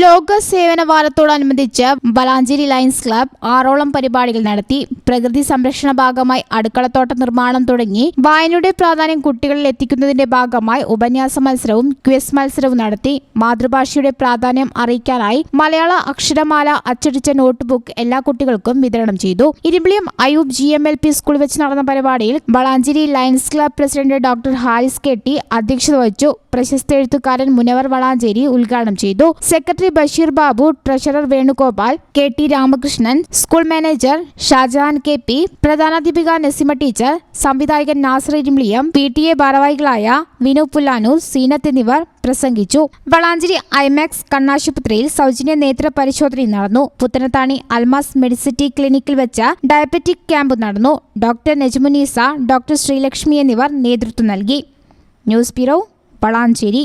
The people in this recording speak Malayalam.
ലോക സേവന വാരത്തോടനുബന്ധിച്ച് ബലാഞ്ചേരി ലയൺസ് ക്ലബ് ആറോളം പരിപാടികൾ നടത്തി പ്രകൃതി സംരക്ഷണ ഭാഗമായി അടുക്കളത്തോട്ട നിർമ്മാണം തുടങ്ങി വായനയുടെ പ്രാധാന്യം കുട്ടികളിൽ എത്തിക്കുന്നതിന്റെ ഭാഗമായി ഉപന്യാസ മത്സരവും ക്വിസ് മത്സരവും നടത്തി മാതൃഭാഷയുടെ പ്രാധാന്യം അറിയിക്കാനായി മലയാള അക്ഷരമാല അച്ചടിച്ച നോട്ട്ബുക്ക് എല്ലാ കുട്ടികൾക്കും വിതരണം ചെയ്തു. Irumbiliyam Ayub G M L P സ്കൂളിൽ വെച്ച് നടന്ന പരിപാടിയിൽ Valanchery lions club president doctor Haris Ketti അധ്യക്ഷത വഹിച്ചു. പ്രശസ്ത എഴുത്തുകാരൻ മുനവർ വളാഞ്ചേരി ഉദ്ഘാടനം ചെയ്തു. Secretary Basheer Babu treasurer Venugopal K T Ramakrishnan school manager Shajahan K P പ്രധാനാധ്യാപിക Nasima teacher സംവിധായകൻ Nasar Irumbiliyam P T A ഭാരവാഹികളായ വിനു പുല്ലാനൂർ സീനത്ത് എന്നിവർ പ്രസംഗിച്ചു. വളാഞ്ചേരി ഐമാക്സ് കണ്ണാശുപത്രിയിൽ സൗജന്യ നേത്ര പരിശോധന നടന്നു. പുത്തനത്താണി അൽമാസ് മെഡിസിറ്റി ക്ലിനിക്കിൽ വെച്ച ഡയബറ്റിക് ക്യാമ്പ് നടന്നു. ഡോക്ടർ നജ്മുനീസ ഡോക്ടർ ശ്രീലക്ഷ്മി എന്നിവർ നേതൃത്വം നൽകി. News bureau Valanchery.